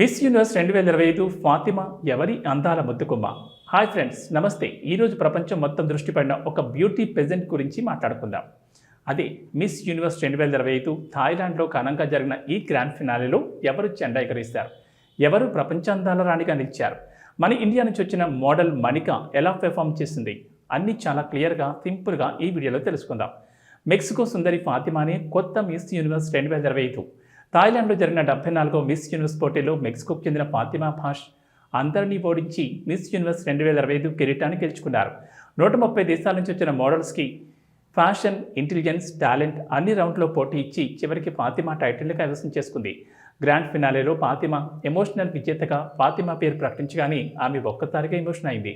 Miss universe రెండు వేల ఇరవై ఐదు ఫాతిమా ఎవరి అందాల ముద్దుకుమ్మ? హాయ్ ఫ్రెండ్స్ నమస్తే. ఈరోజు ప్రపంచం మొత్తం దృష్టి పడిన ఒక బ్యూటీ ప్రెజెంట్ గురించి మాట్లాడుకుందాం. అదే మిస్ యూనివర్స్ రెండు వేల ఇరవై ఐదు థాయిలాండ్లో ఘనంగా జరిగిన ఈ గ్రాండ్ ఫినాలేలో ఎవరు జెండా ఎగరేస్తారు ఎవరు ప్రపంచ అందాల రాణిగా నిలిచారు? మన ఇండియా నుంచి వచ్చిన మోడల్ మణిక ఎలా పెర్ఫామ్ చేసింది? అన్నీ చాలా క్లియర్గా సింపుల్గా ఈ వీడియోలో తెలుసుకుందాం. మెక్సికో సుందరి ఫాతిమానే కొత్త మిస్ యూనివర్స్ రెండు వేల ఇరవై ఐదు థాయిలాండ్లో జరిగిన డెబ్బై నాలుగో మిస్ యూనివర్స్ పోటీలో మెక్సికోకు చెందిన ఫాతిమా భాష్ అందరినీ ఓడించి మిస్ యూనివర్స్ రెండు వేల ఇరవై ఐదు కిరీటాన్ని గెలుచుకున్నారు. నూట ముప్పై దేశాల నుంచి వచ్చిన మోడల్స్కి ఫ్యాషన్ ఇంటెలిజెన్స్ టాలెంట్ అన్ని రౌండ్లో పోటీ ఇచ్చి చివరికి ఫాతిమా టైటిల్ని కైవసం చేసుకుంది. గ్రాండ్ ఫినాలేలో ఫాతిమా ఎమోషనల్ విజేతగా ఫాతిమా పేరు ప్రకటించగానే ఆమె ఒక్కసారిగా ఎమోషన్ అయింది.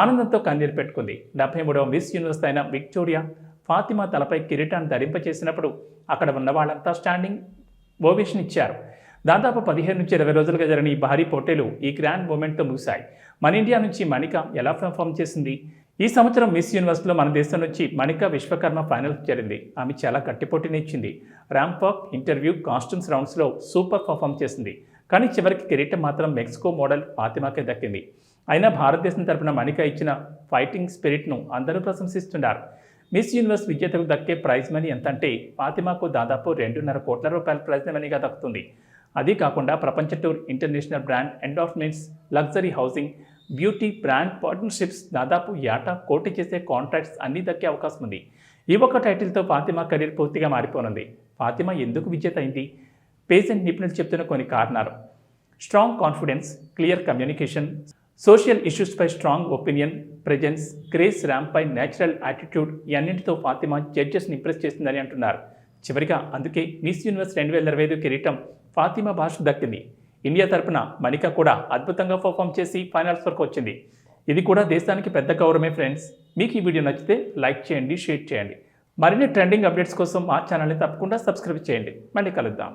ఆనందంతో కన్నీరు పెట్టుకుంది. డెబ్బై మూడవ మిస్ యూనివర్స్ అయిన విక్టోరియా ఫాతిమా తలపై కిరీటాన్ని ధరింపచేసినప్పుడు అక్కడ ఉన్న వాళ్ళంతా స్టాండింగ్ ఓవేషన్ ఇచ్చారు. దాదాపు పదిహేను నుంచి ఇరవై రోజులుగా జరిగిన ఈ భారీ పోటీలు ఈ గ్రాండ్ మూమెంట్తో ముగిశాయి. మన ఇండియా నుంచి మణిక ఎలా పర్ఫామ్ చేసింది? ఈ సంవత్సరం మిస్ యూనివర్స్లో మన దేశం నుంచి మణిక విశ్వకర్మ ఫైనల్స్ జరిగింది. ఆమె చాలా గట్టి పోటీని ఇచ్చింది ర్యాంప్ అప్ ఇంటర్వ్యూ కాస్ట్యూమ్స్ రౌండ్స్లో సూపర్ పర్ఫామ్ చేసింది. కానీ చివరికి కిరీటం మాత్రం మెక్సికో మోడల్ ఫాతిమాకే దక్కింది. అయినా భారతదేశం తరపున మణిక ఇచ్చిన ఫైటింగ్ స్పిరిట్ను అందరూ ప్రశంసిస్తున్నారు మిస్ యూనివర్స్ విజేతకు దక్కే ప్రైజ్ మనీ ఎంత అంటే ఫాతిమాకు దాదాపు రెండున్నర కోట్ల రూపాయల ప్రైజ్ మనీగా దక్కుతుంది. అది కాకుండా ప్రపంచ tour international brand endorsements luxury housing beauty brand partnerships దాదాపు ఏటా కోటి చేసే కాంట్రాక్ట్స్ అన్నీ దక్కే అవకాశం ఉంది ఈ ఒక్క టైటిల్తో ఫాతిమా కెరీర్ పూర్తిగా మారిపోనుంది. ఫాతిమా ఎందుకు విజేత అయింది? పేషెంట్ నిపుణులు చెప్తున్న కొన్ని కారణాలు. Strong confidence clear communication social ఇష్యూస్పై strong opinion presence craze ర్యాంప్పై నేచురల్ యాటిట్యూడ్ ఇవన్నింటితో ఫాతిమా జడ్జెస్ని ఇంప్రెస్ చేసిందని అంటున్నారు. చివరిగా అందుకే మిస్ యూనివర్స్ రెండు వేల ఇరవై ఐదు కిరీటం ఫాతిమా భాష దక్కింది. ఇండియా తరపున మణిక కూడా అద్భుతంగా పర్ఫామ్ చేసి ఫైనల్స్ వరకు వచ్చింది. ఇది కూడా దేశానికి పెద్ద గౌరవమే ఫ్రెండ్స్ మీకు ఈ వీడియో నచ్చితే లైక్ చేయండి షేర్ చేయండి. మరిన్ని ట్రెండింగ్ అప్డేట్స్ కోసం మా ఛానల్ని తప్పకుండా సబ్స్క్రైబ్ చేయండి. మళ్ళీ కలుద్దాం.